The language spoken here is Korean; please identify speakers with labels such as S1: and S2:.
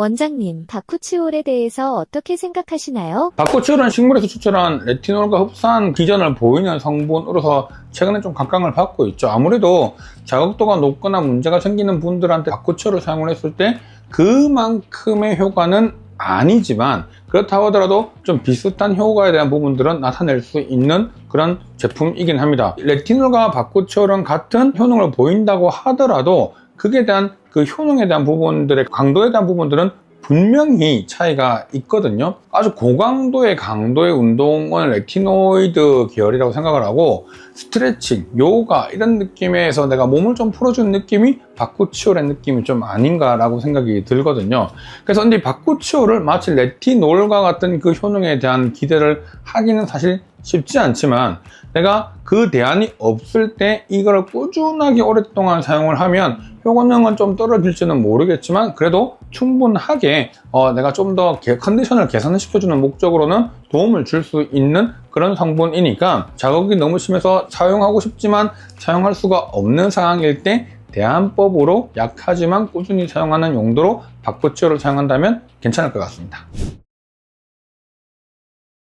S1: 원장님, 다쿠치올에 대해서 어떻게 생각하시나요?
S2: 바코치올은 식물에서 추출한 레티놀과 흡사한 기전을 보이는 성분으로서 최근에 좀 각광을 받고 있죠. 아무래도 자극도가 높거나 문제가 생기는 분들한테 바코치올을 사용을 했을 때 그만큼의 효과는 아니지만 그렇다고 하더라도 좀 비슷한 효과에 대한 부분들은 나타낼 수 있는 그런 제품이긴 합니다. 레티놀과 바코치올은 같은 효능을 보인다고 하더라도 그에 대한 그 효능에 대한 부분들의 강도에 대한 부분들은 분명히 차이가 있거든요. 아주 고강도의 강도의 운동은 레티노이드 계열이라고 생각을 하고 스트레칭, 요가 이런 느낌에서 내가 몸을 좀 풀어주는 느낌이 바쿠치올의 느낌이 좀 아닌가라고 생각이 들거든요. 그래서 근데 이 바쿠치올을 마치 레티놀과 같은 그 효능에 대한 기대를 하기는 사실 쉽지 않지만 내가 그 대안이 없을 때 이거를 꾸준하게 오랫동안 사용을 하면 효능은 좀 떨어질지는 모르겠지만 그래도 충분하게 어, 내가 좀 더 컨디션을 개선시켜주는 목적으로는 도움을 줄 수 있는 그런 성분이니까 자극이 너무 심해서 사용하고 싶지만 사용할 수가 없는 상황일 때 대안법으로 약하지만 꾸준히 사용하는 용도로 박부치오를 사용한다면 괜찮을 것 같습니다.